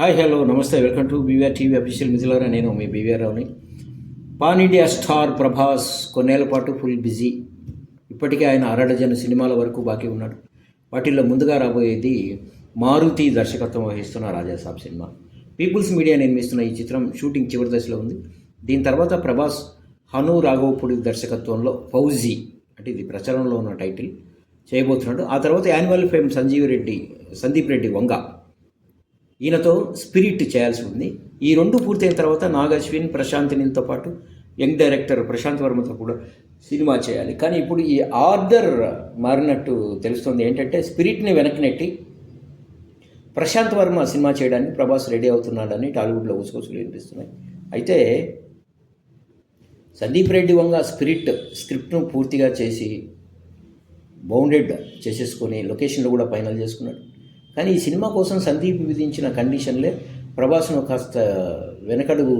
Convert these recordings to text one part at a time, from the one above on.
Hi hello నమస్తే welcome to BVR TV official మిథులారా. నేను మీ బీవీఆర్ రావుని. పాన్ ఇండియా స్టార్ ప్రభాస్ కొన్నేళ్ళ పాటు ఫుల్ బిజీ ఇప్పటికే ఆయన అరడజన సినిమాల వరకు బాకీ ఉన్నాడు. వాటిల్లో ముందుగా రాబోయేది మారుతి దర్శకత్వం వహిస్తున్న రాజాసాబ్ సినిమా. పీపుల్స్ మీడియా నిర్మిస్తున్న ఈ చిత్రం షూటింగ్ చివరి దశలో ఉంది. దీని తర్వాత ప్రభాస్ హను రాఘవపూడి దర్శకత్వంలో ఫౌజీ అంటే ఇది ప్రచారంలో ఉన్న టైటిల్ చేయబోతున్నాడు. ఆ తర్వాత యాన్యువల్ ఫేమ్ సంజీవ్ రెడ్డి సందీప్ రెడ్డి వంగ. ఈయనతో స్పిరిట్ చేయాల్సి ఉంది. ఈ రెండు పూర్తయిన తర్వాత నాగ్ అశ్విన్ ప్రశాంత్ నీల్తో పాటు యంగ్ డైరెక్టర్ ప్రశాంత్ వర్మతో కూడా సినిమా చేయాలి. కానీ ఇప్పుడు ఈ ఆర్డర్ మారినట్టు తెలుస్తుంది. ఏంటంటే స్పిరిట్ని వెనక్కి నెట్టి ప్రశాంత్ వర్మ సినిమా చేయడానికి ప్రభాస్ రెడీ అవుతున్నాడని టాలీవుడ్లో ఉసుకొసులు వినిపిస్తున్నాయి. అయితే సందీప్ రెడ్డి వంగ స్పిరిట్ స్క్రిప్ట్ను పూర్తిగా చేసి బౌండెడ్ చేసేసుకొని లొకేషన్లో కూడా ఫైనల్ చేసుకున్నాడు. కానీ ఈ సినిమా కోసం సందీప్ విధించిన కండిషన్లే ప్రభాస్ను కాస్త వెనకడుగు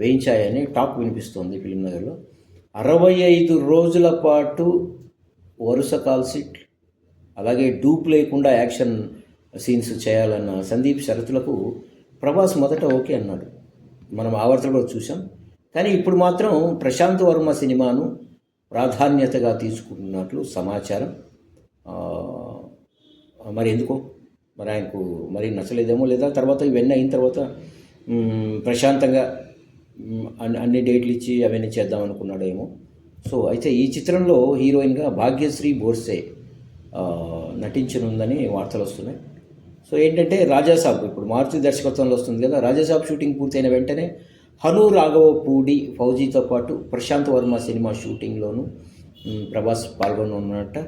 వేయించాయని టాక్ వినిపిస్తోంది ఫిలింనగర్లో అరవై ఐదు రోజుల పాటు వరుస కాల్సిట్ అలాగే డూప్ లేకుండా యాక్షన్ సీన్స్ చేయాలన్న సందీప్ షరతులకు ప్రభాస్ మొదట ఓకే అన్నాడు. మనం ఆవర్తలో చూసాం కానీ ఇప్పుడు మాత్రం ప్రశాంత్ వర్మ సినిమాను ప్రాధాన్యతగా తీసుకున్నట్లు సమాచారం. మరి ఎందుకో? మరి ఆయనకు మరి నచ్చలేదేమో లేదా తర్వాత ఇవన్నీ అయిన తర్వాత ప్రశాంతంగా అన్ని అన్ని డేట్లు ఇచ్చి అవన్నీ చేద్దాం అనుకున్నాడేమో. సో అయితే ఈ చిత్రంలో హీరోయిన్గా భాగ్యశ్రీ బోర్సే నటించనుందని వార్తలు వస్తున్నాయి. సో ఏంటంటే రాజాసాబ్ ఇప్పుడు మారుతి దర్శకత్వంలో వస్తుంది కదా రాజాసాబ్ షూటింగ్ పూర్తయిన వెంటనే హను రాఘవ పూడి ఫౌజీతో పాటు ప్రశాంత్ వర్మ సినిమా షూటింగ్లోనూ ప్రభాస్ పాల్గొనున్నట్ట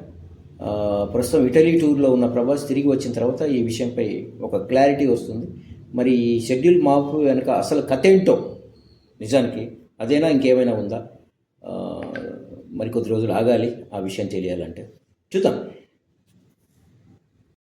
ప్రస్తుతం ఇటలీ టూర్లో ఉన్న ప్రభాస్ తిరిగి వచ్చిన తర్వాత ఈ విషయంపై ఒక క్లారిటీ వస్తుంది. మరి ఈ షెడ్యూల్ మార్పు వెనక అసలు కథ ఏంటో నిజానికి అదేనా ఇంకేమైనా ఉందా? మరి కొద్ది రోజులు ఆగాలి ఆ విషయం తెలియాలంటే. చూద్దాం.